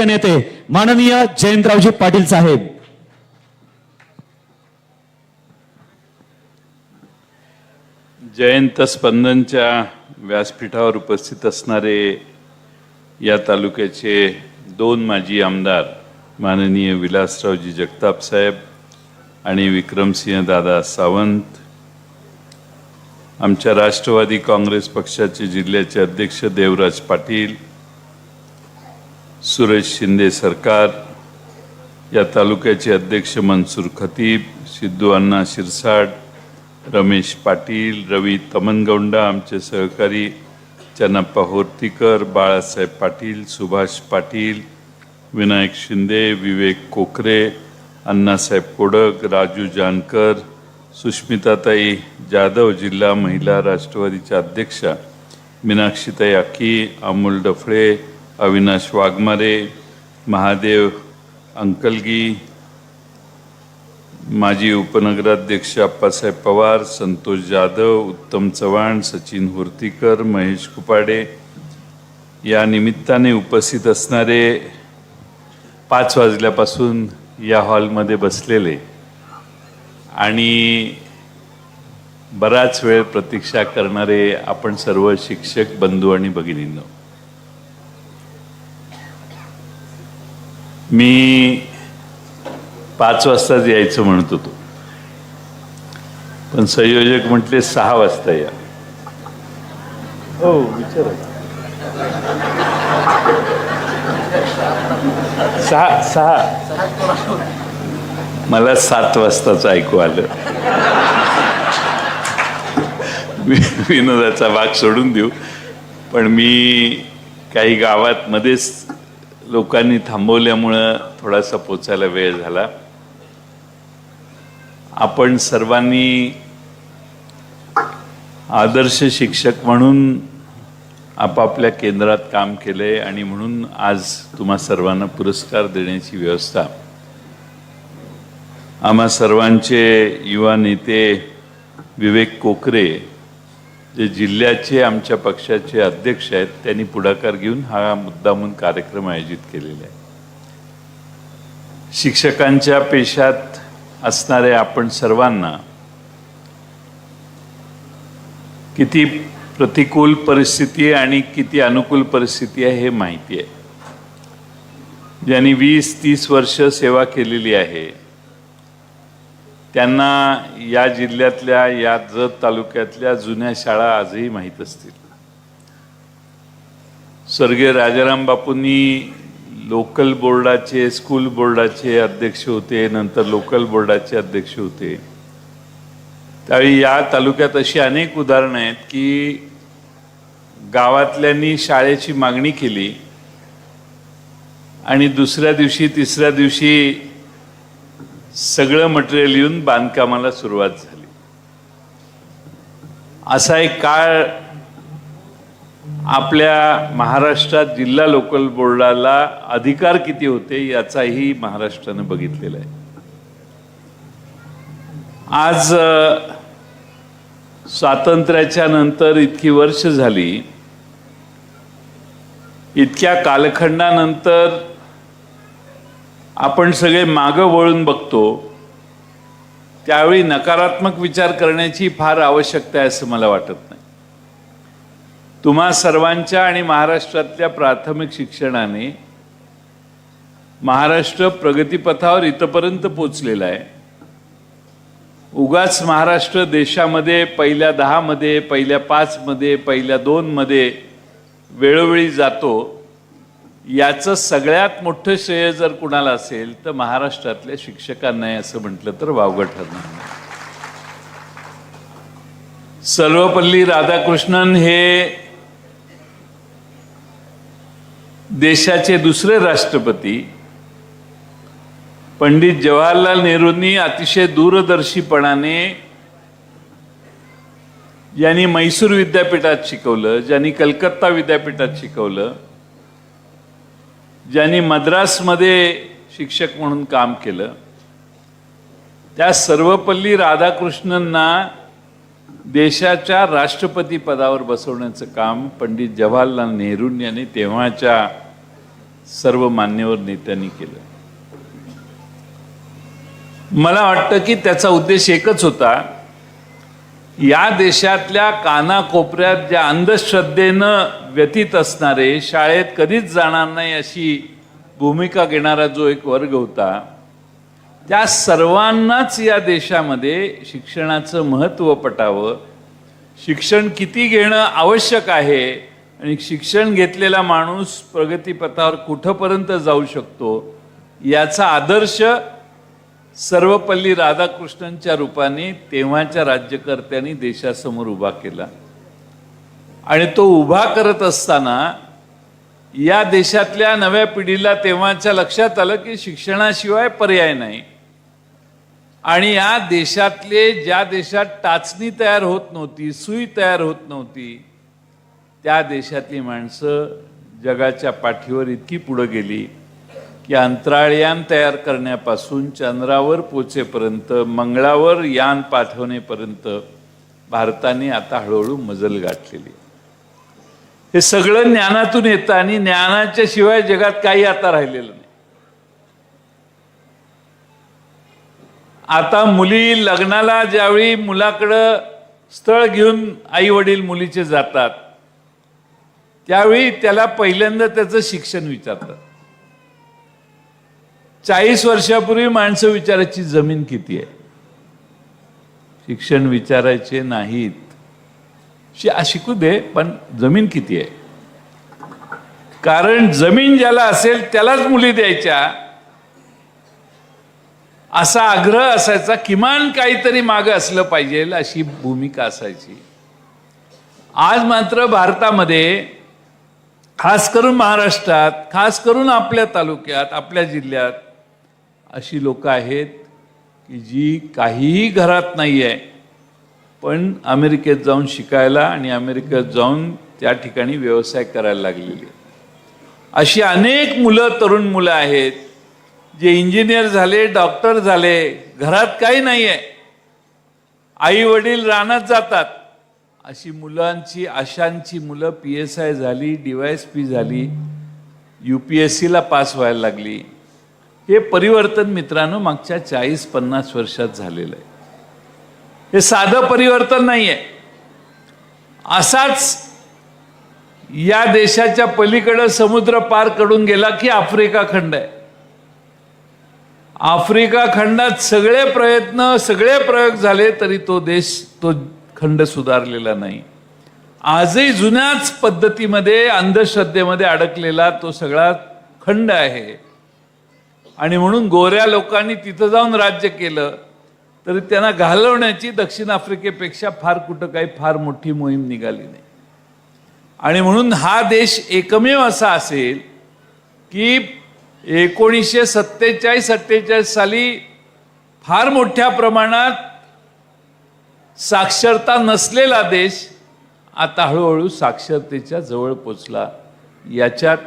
आदरणीय नेते माननीय जयंतरावजी पाटील साहेब. जयंत स्पंदनच्या व्यासपीठावर उपस्थित असणारे या तालुक्याचे दोन माजी आमदार माननीय विलासरावजी जगताप साहेब आणि विक्रमसिंह दादा सावंत आमच्या राष्ट्रवादी काँग्रेस पक्षाचे जिल्ह्याचे अध्यक्ष देवराज पाटील सुरेश शिंदे सरकार या तालुक्याचे अध्यक्ष मनसूर खतीब सिद्धू अण्णा शिरसाट रमेश पाटील रवी तमनगौंडा आमचे सहकारी चन्नप्पा होर्तीकर बाळासाहेब पाटील सुभाष पाटील विनायक शिंदे विवेक कोकरे अण्णासाहेब कोडक राजू जानकर सुष्मिताताई जाधव जिल्हा महिला राष्ट्रवादीच्या अध्यक्षा मीनाक्षीताई अक्की अमोल डफळे अविनाश वाघमारे महादेव अंकलगी माजी उपनगराध्यक्ष अप्पासाहेब पवार संतोष जाधव उत्तम चव्हाण सचिन हुर्तीकर महेश कुपाडे या निमित्ताने उपस्थित असणारे पाच वाजल्यापासून या हॉलमध्ये बसलेले आणि बराच वेळ प्रतीक्षा करणारे आपण सर्व शिक्षक बंधू आणि भगिनींनो. मी पाच वाजताच यायचं म्हणत होतो. पण संयोजक म्हटले सहा वाजता या. हो विचारा सहा सहा. मला सात वाजताच ऐकू आलं. वि- विनोदाचा भाग सोडून देऊ. पण मी काही गावात मध्येच लोकांनी थांबवल्यामुळं थोडासा पोचायला वेळ झाला. आपण सर्वांनी आदर्श शिक्षक म्हणून आपापल्या केंद्रात काम केले आणि म्हणून आज तुम्हा सर्वांना पुरस्कार देण्याची व्यवस्था. आम्हा सर्वांचे युवा नेते विवेक कोकरे जे जिल्ह्याचे आमच्या पक्षाचे अध्यक्ष आहेत त्यांनी पुढाकार घेऊन हा मुद्दा म्हणून कार्यक्रम आयोजित केलेला आहे. शिक्षकांच्या पेशात असणाऱ्या आपण सर्वांना किती प्रतिकूल परिस्थिती आहे आणि किती अनुकूल परिस्थिती आहे हे माहिती आहे. ज्यांनी वीस तीस वर्ष सेवा केलेली आहे त्यांना या जिल्ह्यातल्या या जत तालुक्यातल्या जुन्या शाळा आजही माहीत असतील. स्वर्गीय राजाराम बापूंनी लोकल बोर्डाचे स्कूल बोर्डाचे अध्यक्ष होते नंतर लोकल बोर्डाचे अध्यक्ष होते. त्यावेळी या तालुक्यात अशी अनेक उदाहरणं आहेत की गावातल्यांनी शाळेची मागणी केली आणि दुसऱ्या दिवशी तिसऱ्या दिवशी सगळं मटेरियल येऊन बांधकामाला सुरुवात झाली. असा एक काळ आपल्या महाराष्ट्रात जिल्हा लोकल बोर्डाला अधिकार किती होते याचाही महाराष्ट्रानं बघितलेला आहे. आज स्वातंत्र्याच्या नंतर इतकी वर्ष झाली इतक्या कालखंडानंतर आपण सगळे मागं वळून बघतो त्यावेळी नकारात्मक विचार करण्याची फार आवश्यकता आहे असं मला वाटत नाही. तुम्हा सर्वांच्या आणि महाराष्ट्रातल्या प्राथमिक शिक्षणाने महाराष्ट्र प्रगतीपथावर इथपर्यंत पोचलेला आहे. उगाच महाराष्ट्र देशामध्ये पहिल्या दहामध्ये पहिल्या पाचमध्ये पहिल्या दोनमध्ये वेळोवेळी जातो. याचं सगळ्यात मोठं श्रेय जर कुणाला असेल तर महाराष्ट्रातल्या शिक्षकांना आहे असं म्हटलं तर वावगं ठरणार नाही. सर्वपल्ली राधाकृष्णन हे देशाचे दुसरे राष्ट्रपती पंडित जवाहरलाल नेहरूंनी अतिशय दूरदर्शीपणाने ज्यांनी मैसूर विद्यापीठात शिकवलं ज्यांनी कलकत्ता विद्यापीठात शिकवलं ज्यांनी मद्रासमध्ये शिक्षक म्हणून काम केलं त्या सर्वपल्ली राधाकृष्णनना देशाच्या राष्ट्रपती पदावर बसवण्याचं काम पंडित जवाहरलाल नेहरू यांनी तेव्हाच्या सर्व मान्यवर नेत्यांनी केलं. मला वाटतं की त्याचा उद्देश एकच होता या देशातल्या कानाकोपऱ्यात ज्या अंधश्रद्धेनं व्यतीत असणारे शाळेत कधीच जाणार नाही अशी भूमिका घेणारा जो एक वर्ग होता त्या सर्वांनाच या देशामध्ये शिक्षणाचं महत्त्व पटावं. शिक्षण किती घेणं आवश्यक आहे आणि शिक्षण घेतलेला माणूस प्रगतीपथावर कुठंपर्यंत जाऊ शकतो याचा आदर्श सर्वपल्ली राधाकृष्णनच्या रूपाने तेव्हाच्या राज्यकर्त्यांनी देशासमोर उभा केला. आणि तो उभा करत असताना या देशातल्या नव्या पिढीला तेव्हाच्या लक्षात आलं की शिक्षणाशिवाय पर्याय नाही. आणि या देशातले ज्या देशात टाचणी तयार होत नव्हती सुई तयार होत नव्हती त्या देशातली माणसं जगाच्या पाठीवर इतकी पुढं गेली. की अंतराळयान तयार करण्यापासून चंद्रावर पोचेपर्यंत मंगळावर यान पाठवणेपर्यंत भारताने आता हळूहळू मजल गाठलेली हे सगळं ज्ञानातून येतं आणि ज्ञानाच्या शिवाय जगात काही आता राहिलेलं नाही. आता मुली लग्नाला ज्यावेळी मुलाकडं स्थळ घेऊन आई वडील मुलीचे जातात त्यावेळी त्याला पहिल्यांदा त्याचं शिक्षण विचारतात. चाळीस वर्षापूर्वी माणसं विचारायची जमीन किती आहे? शिक्षण विचारायचे नाहीत. शिकू दे पण जमीन किती आहे? कारण जमीन ज्याला असेल त्यालाच मुली द्यायच्या. असा आग्रह असायचा किमान काहीतरी मागं असलं पाहिजे अशी भूमिका असायची. आज मात्र भारतामध्ये खास करून महाराष्ट्रात खास करून आपल्या तालुक्यात आपल्या जिल्ह्यात अशी लोकं आहेत की जी काहीही घरात नाही आहे पण अमेरिकेत जाऊन शिकायला आणि अमेरिकेत जाऊन त्या ठिकाणी व्यवसाय करायला लागलेली आहे. अशी अनेक मुलं तरुण मुलं आहेत जे इंजिनियर झाले डॉक्टर झाले घरात काही नाही आहे आई वडील रानात जातात अशी मुलांची आशांची मुलं पी एस आय झाली डी वाय एस पी झाली यू पी एस सीला पास व्हायला लागली हे परिवर्तन मित्रांनो मागच्या चाळीस पन्नास वर्षात झालेलं आहे. हे साधं परिवर्तन नाही आहे असाच या देशाच्या पलीकडं समुद्र पारकडून गेला की आफ्रिका खंड आहे. आफ्रिका खंडात सगळे प्रयत्न सगळे प्रयोग झाले तरी तो देश तो खंड सुधारलेला नाही. आजही जुन्याच पद्धतीमध्ये अंधश्रद्धेमध्ये अडकलेला तो सगळा खंड आहे. आणि म्हणून गोऱ्या लोकांनी तिथं जाऊन राज्य केलं तरी त्यांना घालवण्याची दक्षिण आफ्रिकेपेक्षा फार कुठं काही फार मोठी मोहीम निघाली नाही. आणि म्हणून हा देश एकमेव असा असेल की एकोणीसशे सत्तेचाळीस अठ्ठेचाळीस साली फार मोठ्या प्रमाणात साक्षरता नसलेला देश आता हळूहळू साक्षरतेच्या जवळ पोचला. याच्यात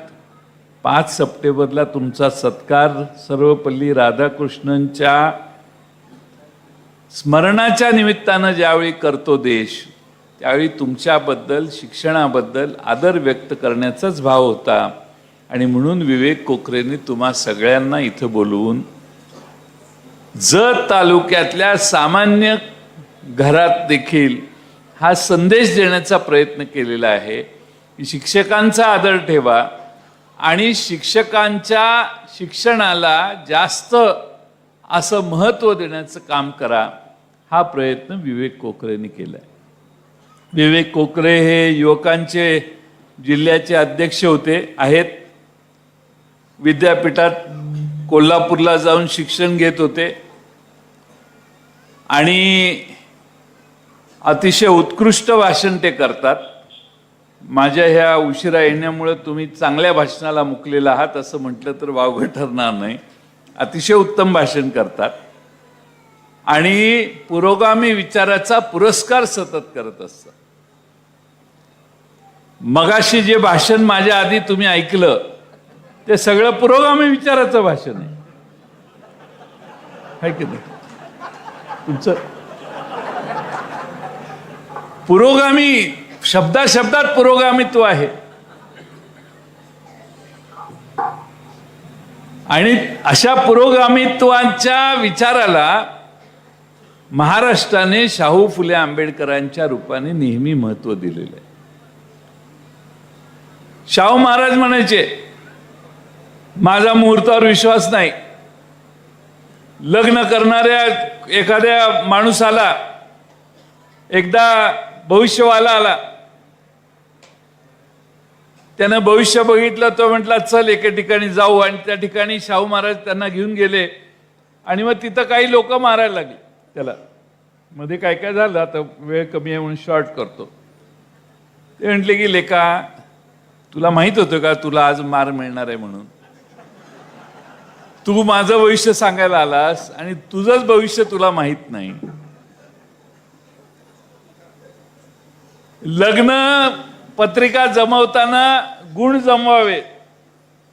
पाच सप्टेंबरला तुमचा सत्कार सर्वपल्ली राधाकृष्णनच्या स्मरणाच्या निमित्तानं ज्यावेळी करतो देश त्यावेळी तुमच्याबद्दल शिक्षणाबद्दल आदर व्यक्त करण्याचाच भाव होता. आणि म्हणून विवेक कोकरेने तुम्हा सगळ्यांना इथं बोलवून जत तालुक्यातल्या सामान्य घरात देखील हा संदेश देण्याचा प्रयत्न केलेला आहे. की शिक्षकांचा आदर ठेवा. आणि शिक्षकांच्या शिक्षणाला जास्त असं महत्त्व देण्याचं काम करा हा प्रयत्न विवेक कोकरेने केला आहे विवेक कोकरे हे युवकांचे जिल्ह्याचे अध्यक्ष होते आहेत. विद्यापीठात कोल्हापूरला जाऊन शिक्षण घेत होते. आणि अतिशय उत्कृष्ट भाषण ते करतात. माझ्या ह्या उशिरा येण्यामुळं तुम्ही चांगल्या भाषणाला मुकलेला आहात असं म्हटलं तर वावगं ठरणार नाही. अतिशय उत्तम भाषण करतात. आणि पुरोगामी विचाराचा पुरस्कार सतत करत असतात. मगाशी जे भाषण माझ्या आधी तुम्ही ऐकलं ते सगळं पुरोगामी विचाराचं भाषण आहे. की नाही? तुमचं पुरोगामी शब्दा शब्दात पुरोगामित्व आहे. आणि अशा पुरोगामित्वांच्या विचाराला महाराष्ट्राने शाहू फुले आंबेडकरांच्या रूपाने नेहमी महत्त्व दिलेलं आहे. शाहू महाराज म्हणायचे माझा मुहूर्तावर विश्वास नाही. लग्न करणाऱ्या एखाद्या माणूसाला एकदा भविष्यवाला आला त्यानं भविष्य बघितलं तो म्हटला चल एके ठिकाणी जाऊ. आणि त्या ठिकाणी शाहू महाराज त्यांना घेऊन गेले. आणि मग तिथं काही लोक मारायला लागली. त्याला मध्ये काय काय झालं? आता वेळ कमी आहे म्हणून शॉर्ट करतो. ते म्हटले की लेका तुला माहीत होतं का? तुला आज मार मिळणार आहे म्हणून. तू माझं भविष्य सांगायला आलास आणि तुझंच भविष्य तुला माहीत नाही. लग्न पत्रिका जमवताना गुण जमवावे.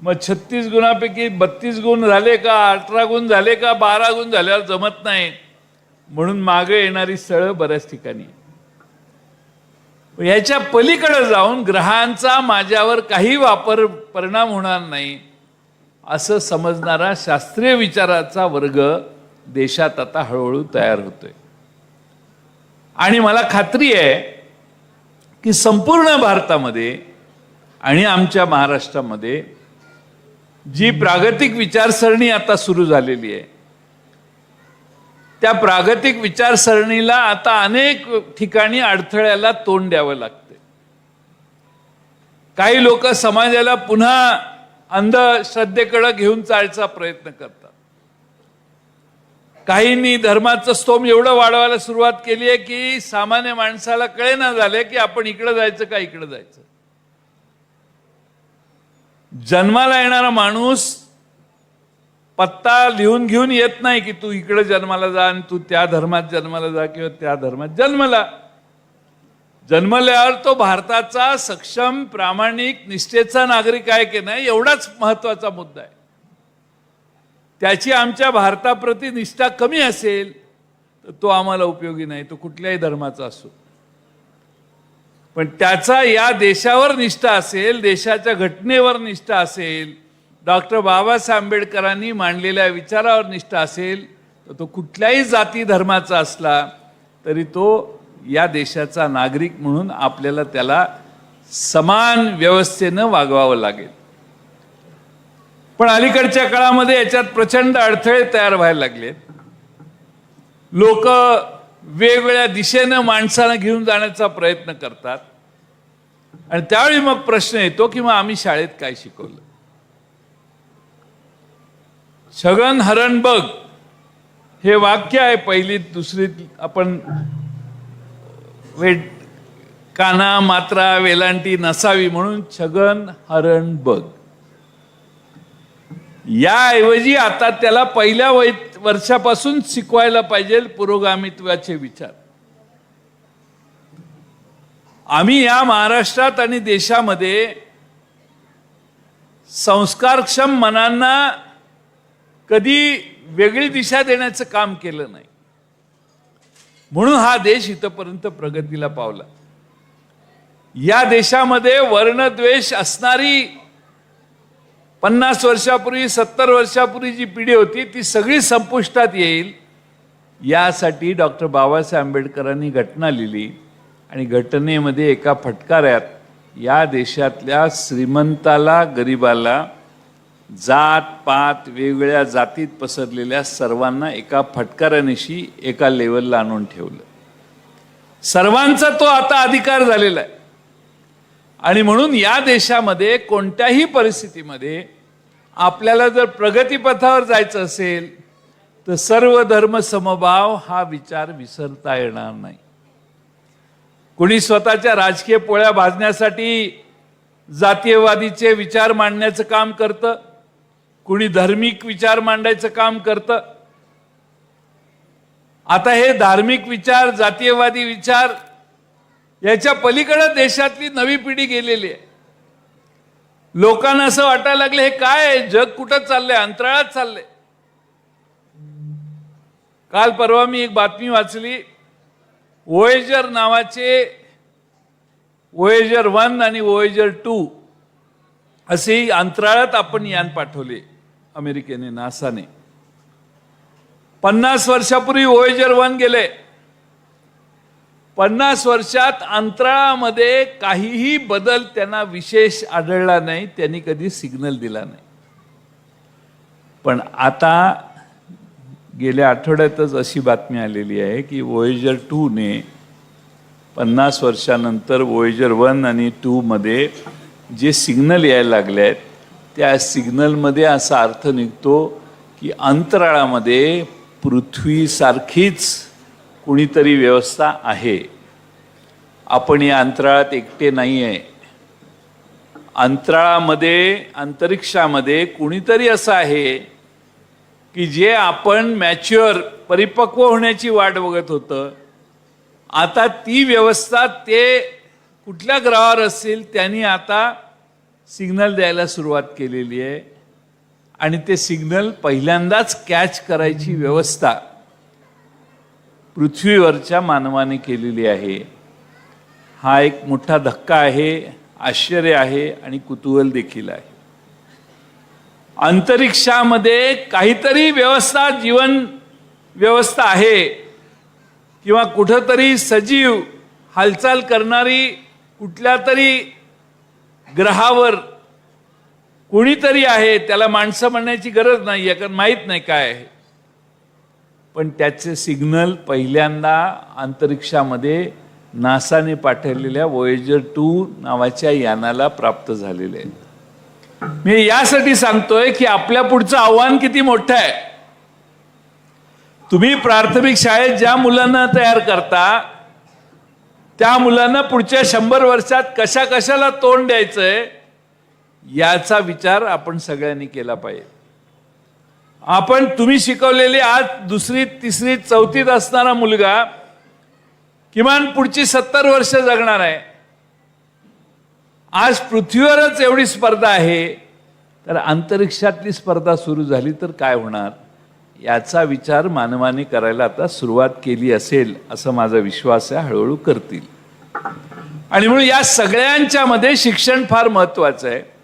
मग छत्तीस गुणापैकी बत्तीस गुण झाले का अठरा गुण झाले का बारा गुण झाल्यावर जमत नाही. म्हणून मागे येणारी स्थळं बऱ्याच ठिकाणी. याच्या पलीकडे जाऊन ग्रहांचा माझ्यावर काही वापर परिणाम होणार नाही असं समजणारा शास्त्रीय विचाराचा वर्ग देशात आता हळूहळू तयार होतोय. आणि मला खात्री आहे की संपूर्ण भारतामध्ये आणि आमच्या महाराष्ट्रामध्ये जी प्रागतिक विचारसरणी आता सुरू झालेली आहे त्या प्रागतिक विचारसरणीला आता अनेक ठिकाणी अडथळ्याला तोंड द्यावं लागते काही लोक समाजाला पुन्हा अंधश्रद्धेकडे घेऊन चालचा प्रयत्न करतात. काहींनी धर्माचं स्तोम एवढं वाढवायला सुरुवात केली आहे की सामान्य माणसाला कळेना झाले की आपण इकडं जायचं का इकडं जायचं. जन्माला येणारा माणूस पत्ता लिहून घेऊन येत नाही की तू इकडे जन्माला जा आणि तू त्या धर्मात जन्माला जा किंवा त्या धर्मात जन्मला. जन्मल्यावर तो भारताचा सक्षम प्रामाणिक निष्ठेचा नागरिक आहे की नाही एवढाच महत्त्वाचा मुद्दा आहे. त्याची आमच्या भारताप्रती निष्ठा कमी असेल तर तो आम्हाला उपयोगी नाही तो कुठल्याही धर्माचा असो. पण त्याचा या देशावर निष्ठा असेल देशाच्या घटनेवर निष्ठा असेल डॉक्टर बाबासाहेब आंबेडकरांनी मांडलेल्या विचारावर निष्ठा असेल तर तो कुठल्याही जाती धर्माचा असला तरी तो या देशाचा नागरिक म्हणून आपल्याला त्याला समान व्यवस्थेनं वागवावं लागेल. पण अलीकडच्या काळामध्ये याच्यात प्रचंड अडथळे तयार व्हायला लागलेत. लोक वेगवेगळ्या दिशेनं माणसानं घेऊन जाण्याचा प्रयत्न करतात. आणि त्यावेळी मग प्रश्न येतो की मग आम्ही शाळेत काय शिकवलं? छगन हरण बघ हे वाक्य आहे पहिली दुसरी आपण वेट काना मात्रा वेलांटी नसावी म्हणून छगन हरण बघ. याऐवजी आता त्याला पहिल्या वै वर्षापासून शिकवायला पाहिजे पुरोगामित्वाचे विचार. आम्ही या महाराष्ट्रात आणि देशामध्ये संस्कारक्षम मनांना कधी वेगळी दिशा देण्याचं काम केलं नाही. म्हणून हा देश इथपर्यंत प्रगतीला पावला. या देशामध्ये वर्णद्वेष असणारी पन्नास वर्षापूर्वी सत्तर वर्षापूर्वी जी पिढी होती ती सगळी संपुष्टात येईल. यासाठी डॉक्टर बाबासाहेब आंबेडकरांनी घटना लिहिली. आणि घटनेमध्ये एका फटकाऱ्यात या देशातल्या श्रीमंताला गरिबाला जात पात वेगवेगळ्या जातीत पसरलेल्या सर्वांना एका फटकाऱ्यानिशी एका लेवलला आणून ठेवलं. सर्वांचा तो आता अधिकार झालेला आहे. आणि म्हणून या देशामध्ये कोणत्याही परिस्थितीमध्ये आपल्याला जर प्रगतीपथावर जायचं असेल तर सर्व धर्म समभाव हा विचार विसरता येणार नाही. कोणी स्वतःच्या राजकीय पोळ्या भाजण्यासाठी जातीयवादीचे विचार मांडण्याचं काम करतं? कुणी धार्मिक विचार मांडायचं काम करतं? आता हे धार्मिक विचार जातीयवादी विचार याच्या पलीकडे देशातली नवी पिढी गेलेली आहे. लोकांना असं वाटायला लागलं हे काय आहे? जग कुठं चाललंय? अंतराळात चाललंय. काल परवा मी एक बातमी वाचली. ओएजर नावाचे ओएजर वन आणि ओएजर टू असे अंतराळात आपण यान पाठवले अमेरिकेने नासाने. पन्नास वर्षापूर्वी वोयेजर वन गेले. पन्नास वर्षात अंतराळामध्ये काहीही बदल त्यांना विशेष आढळला नाही त्यांनी कधी सिग्नल दिला नाही. पण आता गेल्या आठवड्यातच अशी बातमी आलेली आहे की वोयेजर टूने पन्नास वर्षानंतर वोयेजर वन आणि टूमध्ये जे सिग्नल यायला लागले आहेत त्या सिग्नलमध्ये असा अर्थ निघतो की अंतराळामध्ये पृथ्वीसारखीच कुणीतरी व्यवस्था आहे. आपण या अंतराळात एकटे नाही आहे अंतराळामध्ये अंतरिक्षामध्ये कुणीतरी असं आहे की जे आपण मॅच्युअर परिपक्व होण्याची वाट बघत होतं. आता ती व्यवस्था ते कुठल्या ग्रहावर असतील त्यांनी आता सिग्नल द्यायला सुरुवात केलेली आहे. आणि ते सिग्नल पहिल्यांदाच कॅच करायची व्यवस्था पृथ्वीवरच्या मानवाने केलेली आहे. हा एक मोठा धक्का आहे आश्चर्य आहे आणि कुतूहल देखील आहे. अंतरिक्षामध्ये काहीतरी व्यवस्था जीवन व्यवस्था आहे किंवा कुठंतरी सजीव हालचाल करणारी कुठल्या तरी ग्रहावर कुणीतरी आहे त्याला माणसं म्हणण्याची गरज नाही आहे कारण माहीत नाही काय आहे. पण त्याचे सिग्नल पहिल्यांदा अंतरिक्षामध्ये नासाने पाठवलेल्या वोयेजर टू नावाच्या यानाला प्राप्त झालेले आहेत. मी यासाठी सांगतोय की आपल्या पुढचं आव्हान किती मोठं आहे. तुम्ही प्राथमिक शाळेत ज्या मुलांना तयार करता त्या मुलांना पुढच्या शंभर वर्षात कशा कशाला तोंड द्यायचंय याचा विचार आपण सगळ्यांनी केला पाहिजे. आपण तुम्ही शिकवलेली आज दुसरी तिसरी चौथीत असणारा मुलगा किमान पुढची सत्तर वर्ष जगणार आहे. आज पृथ्वीवरच एवढी स्पर्धा आहे तर अंतरिक्षातली स्पर्धा सुरू झाली तर काय होणार? याचा विचार मानवाने करायला आता सुरुवात केली असेल असं माझा विश्वास आहे हळूहळू करतील. आणि म्हणून या सगळ्यांच्या मध्ये शिक्षण फार महत्वाचं आहे.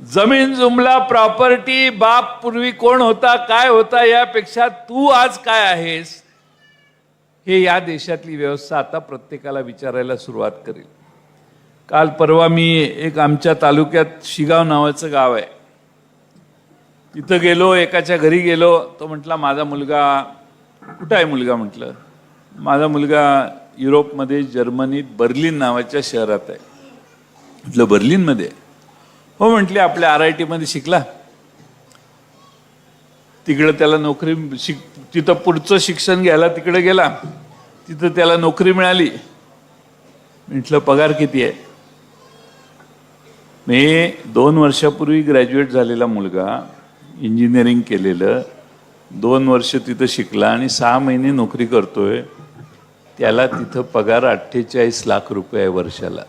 जमीन जुमला प्रॉपर्टी बाप पूर्वी कोण होता काय होता यापेक्षा तू आज काय आहेस हे या देशातली व्यवस्था आता प्रत्येकाला विचारायला सुरुवात करेल. काल परवा मी एक आमच्या तालुक्यात शिगाव नावाचं गाव आहे. तिथं गेलो एकाच्या घरी गेलो तो म्हटला माझा मुलगा कुठं आहे मुलगा? म्हटलं. माझा मुलगा युरोपमध्ये जर्मनीत बर्लिन नावाच्या शहरात आहे. म्हटलं बर्लिनमध्ये? हो म्हटली आपल्या आर आय टीमध्ये शिकला. तिकडं त्याला नोकरी शिक तिथं पुढचं शिक्षण घ्यायला तिकडे गेला. तिथं त्याला नोकरी मिळाली. म्हटलं पगार किती आहे? मी दोन वर्षापूर्वी ग्रॅज्युएट झालेला मुलगा इंजिनिअरिंग केलेलं दोन वर्ष तिथं शिकला आणि सहा महिने नोकरी करतोय. त्याला तिथं पगार अठ्ठेचाळीस लाख रुपये आहे वर्षाला.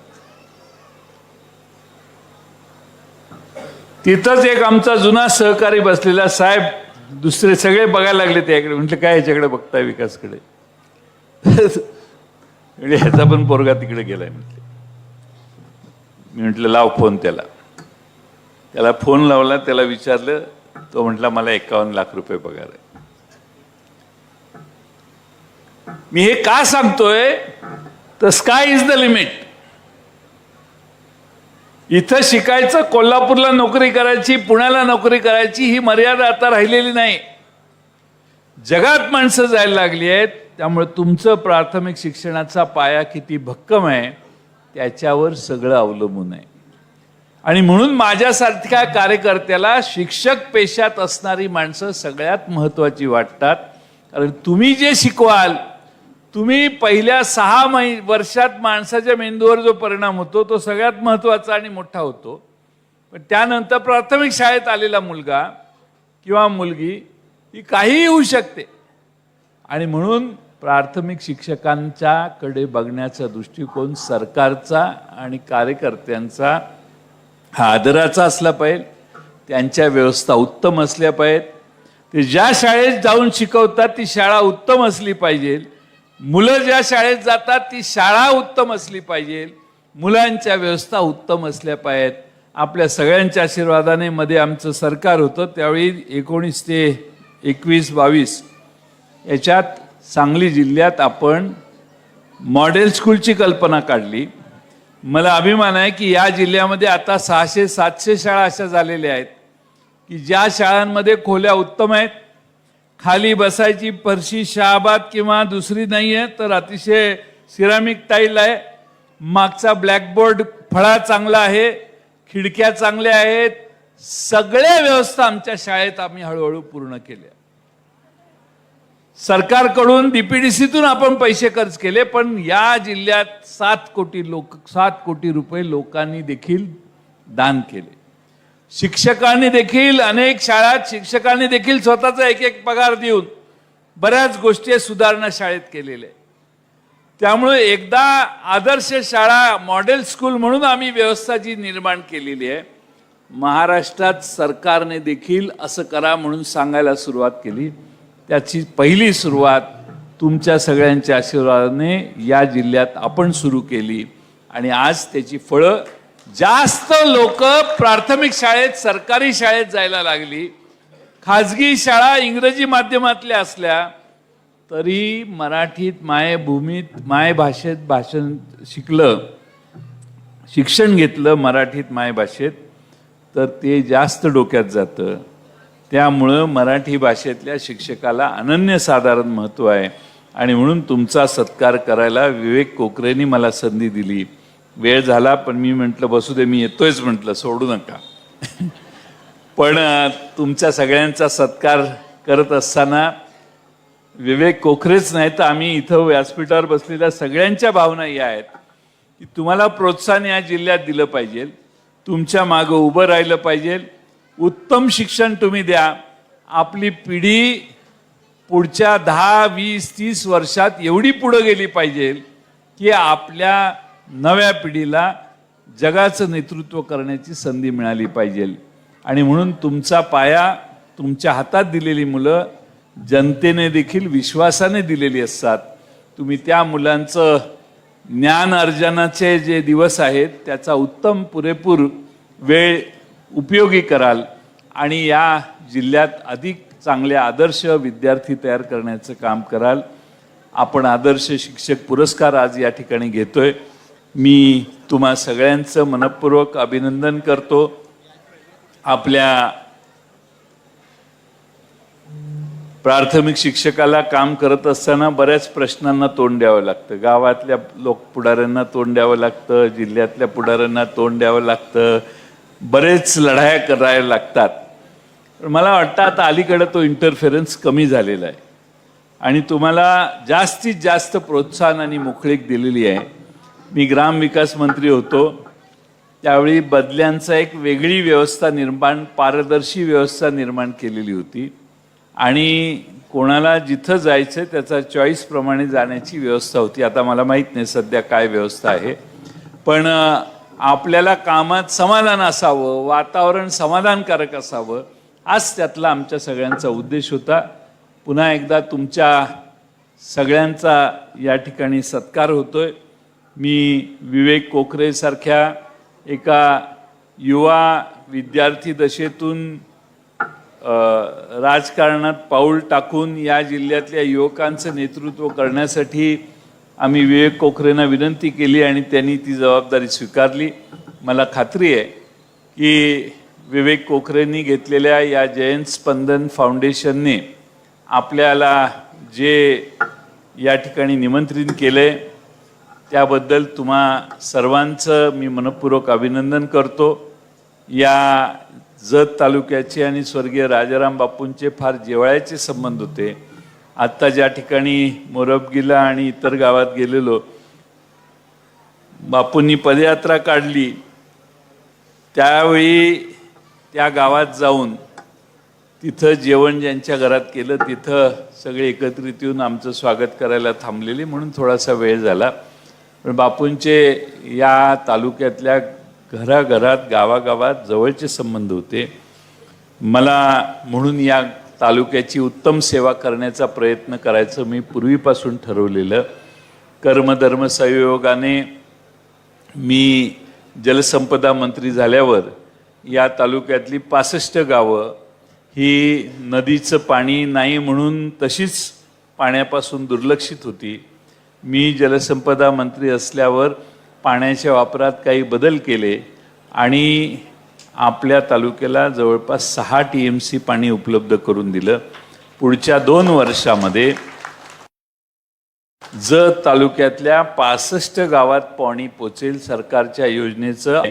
तिथंच एक आमचा जुना सहकारी बसलेला साहेब दुसरे सगळे बघायला लागले त्याकडे म्हटलं काय याच्याकडे बघताय विकासकडे? म्हणजे ह्याचा पण पोरगा तिकडे गेलाय म्हटले. मी म्हटलं लाव फोन त्याला. त्याला फोन लावला त्याला विचारलं तो म्हटला मला एकावन्न लाख रुपये पगार आहे. मी हे का सांगतोय? तर स्काय इज द लिमिट इथं शिकायचं कोल्हापूरला नोकरी करायची पुण्याला नोकरी करायची ही मर्यादा आता राहिलेली नाही. जगात माणसं जायला लागली आहेत त्यामुळे तुमचं प्राथमिक शिक्षणाचा पाया किती भक्कम आहे त्याच्यावर सगळं अवलंबून आहे. आणि म्हणून माझ्यासारख्या कार्यकर्त्याला शिक्षक पेशात असणारी माणसं सगळ्यात महत्त्वाची वाटतात. कारण तुम्ही जे शिकवाल तुम्ही पहिल्या सहा मै वर्षात माणसाच्या मेंदूवर जो परिणाम होतो तो सगळ्यात महत्त्वाचा आणि मोठा होतो. पण त्यानंतर प्राथमिक शाळेत आलेला मुलगा किंवा मुलगी ही काहीही होऊ शकते. आणि म्हणून प्राथमिक शिक्षकांच्याकडे बघण्याचा दृष्टिकोन सरकारचा आणि कार्यकर्त्यांचा हा आदराचा असला पाहिजे. त्यांच्या व्यवस्था उत्तम असल्या पाहिजेत. ते ज्या शाळेत जाऊन शिकवतात ती शाळा उत्तम असली पाहिजे. मुलं ज्या शाळेत जातात ती शाळा उत्तम असली पाहिजे. मुलांच्या व्यवस्था उत्तम असल्या पाहिजेत. आपल्या सगळ्यांच्या आशीर्वादाने मध्ये आमचं सरकार होतं. त्यावेळी एकोणीस ते एकवीस बावीस याच्यात सांगली जिल्ह्यात आपण मॉडेल स्कूलची कल्पना काढली. मला अभिमान आहे की या जिल्ह्यामध्ये आता सहाशे सातशे शाळा अशा झालेल्या आहेत की ज्या शाळांमध्ये खोल्या उत्तम आहेत खाली बसायची परशी शहाबाद किंवा दुसरी नाही आहे तर अतिशय सिरामिक टाईल आहे. मागचा ब्लॅकबोर्ड फळा चांगला आहे खिडक्या चांगल्या आहेत. सगळ्या व्यवस्था आमच्या शाळेत आम्ही हळूहळू पूर्ण केल्या. सरकारकडून डीपीडीसीतून आपण पैसे खर्च केले पण या जिल्ह्यात सात कोटी लोक सात कोटी रुपये लोकांनी देखील दान केले. शिक्षकांनी देखील अनेक शाळात शिक्षकांनी देखील स्वतःचा एक एक पगार देऊन बऱ्याच गोष्टी सुधारणा शाळेत केलेल्या त्यामुळे एकदा आदर्श शाळा मॉडेल स्कूल म्हणून आम्ही व्यवस्था जी निर्माण केलेली आहे महाराष्ट्रात सरकारने देखील असं करा म्हणून सांगायला सुरुवात केली. त्याची पहिली सुरुवात तुमच्या सगळ्यांच्या आशीर्वादाने या जिल्ह्यात आपण सुरू केली आणि आज त्याची फळं जास्त लोक प्राथमिक शाळेत सरकारी शाळेत जायला लागली. खाजगी शाळा इंग्रजी माध्यमातल्या असल्या तरी मराठीत मायभूमीत मायभाषेत भाषण शिकलं शिक्षण घेतलं मराठीत मायभाषेत तर ते जास्त डोक्यात जातं. त्यामुळं मराठी भाषेतल्या शिक्षकाला अनन्यसाधारण महत्त्व आहे. आणि म्हणून तुमचा सत्कार करायला विवेक कोकरेंनी मला संधी दिली. वेळ झाला पण मी म्हटलं बसू दे मी येतोयच म्हटलं सोडू नका. पण तुमच्या सगळ्यांचा सत्कार करत असताना विवेक कोखरेच नाही तर आम्ही इथं व्यासपीठावर बसलेल्या सगळ्यांच्या भावना या आहेत की तुम्हाला प्रोत्साहन या जिल्ह्यात दिलं पाहिजे तुमच्या मागं उभं राहिलं पाहिजे उत्तम शिक्षण तुम्ही द्या आपली पिढी पुढच्या दहा वीस तीस वर्षात एवढी पुढं गेली पाहिजे की आपल्या नव्या पिढीला जगाचं नेतृत्व करण्याची संधी मिळाली पाहिजे. आणि म्हणून तुमचा पाया तुमच्या हातात दिलेली मुलं जनतेने देखील विश्वासाने दिलेली असतात. तुम्ही त्या मुलांचं ज्ञान अर्जनाचे जे दिवस आहेत त्याचा उत्तम पुरेपूर वेळ उपयोगी कराल आणि या जिल्ह्यात अधिक चांगले आदर्श विद्यार्थी तयार करण्याचं काम कराल. आपण आदर्श शिक्षक पुरस्कार आज या ठिकाणी घेतोय. मी तुम्हा सगळ्यांचं मनपूर्वक अभिनंदन करतो. आपल्या प्राथमिक शिक्षकाला काम करत असताना बऱ्याच प्रश्नांना तोंड द्यावं लागतं. गावातल्या लोक पुढाऱ्यांना तोंड द्यावं लागतं जिल्ह्यातल्या पुढाऱ्यांना तोंड द्यावं लागतं. बरेच लढाया करायला लागतात. पण मला वाटतं आता अलीकडं तो इंटरफेरन्स कमी झालेला आहे. आणि तुम्हाला जास्तीत जास्त प्रोत्साहन आणि मोकळीक दिलेली आहे. मी ग्रामविकास मंत्री होतो. त्यावेळी बदल्यांचा एक वेगळी व्यवस्था निर्माण पारदर्शी व्यवस्था निर्माण केलेली होती. आणि कोणाला जिथं जायचं त्याचा चॉईसप्रमाणे जाण्याची व्यवस्था होती. आता मला माहीत नाही सध्या काय व्यवस्था आहे. पण आपल्याला कामात समाधान असावं वातावरण समाधानकारक असावं हाच त्यातला आमच्या सगळ्यांचा उद्देश होता. पुन्हा एकदा तुमच्या सगळ्यांचा या ठिकाणी सत्कार होतोय. मी विवेक कोखरेसारख्या एका युवा विद्यार्थी दशेतून राजकारणात पाऊल टाकून या जिल्ह्यातल्या युवकांचं नेतृत्व करण्यासाठी आम्ही विवेक कोखरेंना विनंती केली आणि त्यांनी ती जबाबदारी स्वीकारली. मला खात्री आहे की विवेक कोखरेंनी घेतलेल्या या जयंत स्पंदन फाउंडेशनने आपल्याला जे या ठिकाणी निमंत्रित केलं आहे त्याबद्दल तुम्हा सर्वांचं मी मनपूर्वक अभिनंदन करतो. या जत तालुक्याचे आणि स्वर्गीय राजाराम बापूंचे फार जिव्हाळ्याचे संबंध होते. आत्ता ज्या ठिकाणी मोरबगीला आणि इतर गावात गेलेलो बापूंनी पदयात्रा काढली. त्यावेळी त्या गावात जाऊन तिथं जेवण ज्यांच्या घरात केलं तिथं सगळे एकत्रित येऊन आमचं स्वागत करायला थांबलेले म्हणून थोडासा वेळ झाला. बापूंचे या तालुक्यातल्या घराघरात गावागावात जवळचे संबंध होते. मला म्हणून या तालुक्याची उत्तम सेवा करण्याचा प्रयत्न करायचं मी पूर्वीपासून ठरवलेलं. कर्मधर्म संयोगाने मी जलसंपदा मंत्री झाल्यावर या तालुक्यातली पासष्ट गावं ही नदीचं पाणी नाही म्हणून तशीच पाण्यापासून दुर्लक्षित होती. मी जलसंपदा मंत्री असल्यावर पाण्याच्या वापरात काही बदल केले आणि आपल्या तालुक्याला जवळपास सहा टी एम सी पाणी उपलब्ध करून दिलं. पुढच्या दोन वर्षामध्ये जत तालुक्यातल्या पासष्ट गावात पाणी पोचेल सरकारच्या योजनेचं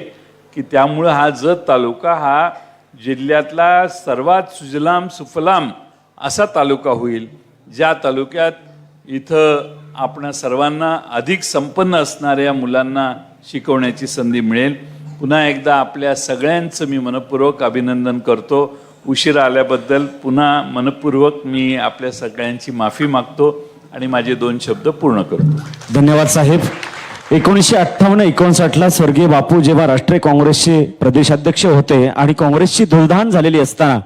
की त्यामुळं हा जत तालुका हा जिल्ह्यातला सर्वात सुजलाम सुफलाम असा तालुका होईल. ज्या तालुक्यात इथं आपण सर्वांना अधिक संपन्न असणाऱ्या मुलांना शिकवण्याची संधी मिळेल. पुन्हा एकदा आपल्या सगळ्यांचं मी मनपूर्वक अभिनंदन करतो. उशीर आल्याबद्दल पुन्हा मनपूर्वक मी आपल्या सगळ्यांची माफी मागतो आणि माझे दोन शब्द पूर्ण करतो. धन्यवाद साहेब. एकोणीसशे अठ्ठावन्न एकोणसाठला स्वर्गीय बापू जेव्हा राष्ट्रीय काँग्रेसचे प्रदेशाध्यक्ष होते आणि काँग्रेसची धुळधाण झालेली असताना